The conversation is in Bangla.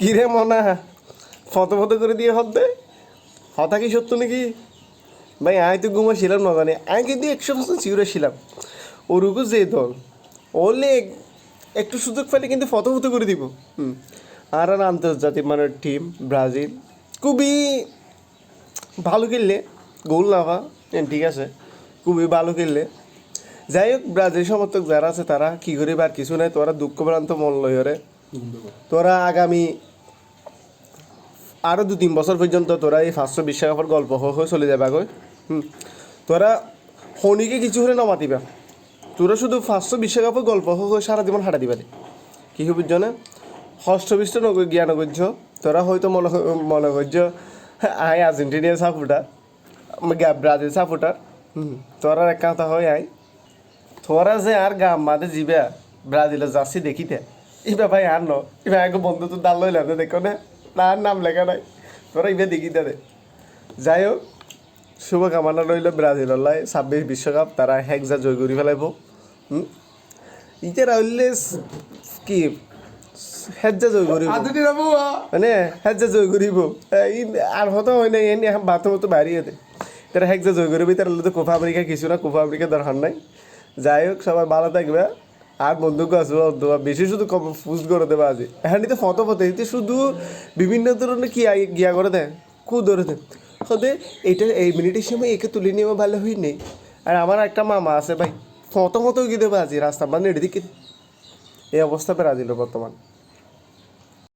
কিরে মনা ফটো ফটো করে দিয়ে হতে হতা কি সত্য নাকি? ভাই আমি তো ঘুমাছিলাম না জানি। আমি কিন্তু একশো পার্সেন্ট সিউরে ছিলাম। ওরুকু যে দল ওলে একটু সুযোগ পেলে কিন্তু ফটো ফটো করে দিব। হুম। আর আর আন্তর্জাতিক মানের টিম ব্রাজিল খুবই ভালো খেললে গোল না হওয়া ঠিক আছে খুবই ভালো খেললে। যাই হোক ব্রাজিল সমর্থক যারা আছে তারা কি করে আর কিছু নাই তোরা দুঃখভ্রান্ত মন লয়রে তোরা আগামী আরও দু তিন বছর পর্যন্ত তোরা এই পাঁচশো বিশ্বকাপের গল্প হয়ে চলে যাবে আগৈ হুম। তোরা শনিকে কিছু হলে নমাতিবা তোরা শুধু পাঁচশো বিশ্বকাপের গল্প হয়ে সারা জীবন হাঁটা দিবা কি বুঝছ না ষষ্ঠ বিশ্ব নগর জ্ঞান করছ তোরা হয়তো মনে মনে করছ আই আর্জেন্টিনিয়ার সাপোর্টার ব্রাজিল সাপোর্টার। হুম। তোরা এক কথা হয় আই তোরা যে আর গাম মাঝে যাবে ব্রাজিলের জার্সি দেখিতে ইবা ভাই আর ন। ইবা এক বন্ধু তো দাল লইলাম দেখো না। না নাম লেখা নাই। তোরা ইবা দেখিতে দে যাই হোক শুভকামনা রইল ব্রাজিললাই ছাব্বিশ বিশ্বকাপ তারা হেকজা জয় কৰি পেলাইব। হুম এতিয়া রইলে কি? হেজা জয় বুয়া মানে হেজা জয় এই আর হতো হয় নাই এনে বাথরুম তো বাইরে যেতে তারা হেজা জয় করবি তার তো কোফা আমেরিকা কিছু না কোফা আমেরিকা দরকার নাই। যাই হোক সবাই ভালো থাকবে। আর বন্ধুকে আসব অথবা বেশি শুধু ফুস করে দেবে আজ। এখানে তো ফতো ফটো, এতে শুধু বিভিন্ন ধরনের কি গিয়া করে দেয়? কু ধরে দেয়। হতে এইটা এই মিনিটের সময় একে তুলে নিয়ে ভালো হই নেই। আর আমার একটা মামা আছে ভাই ফতো ফটো গিয়ে দেবে আজি, রাস্তা মানে এদিকে। এই অবস্থা ব্রাজিলের বর্তমান।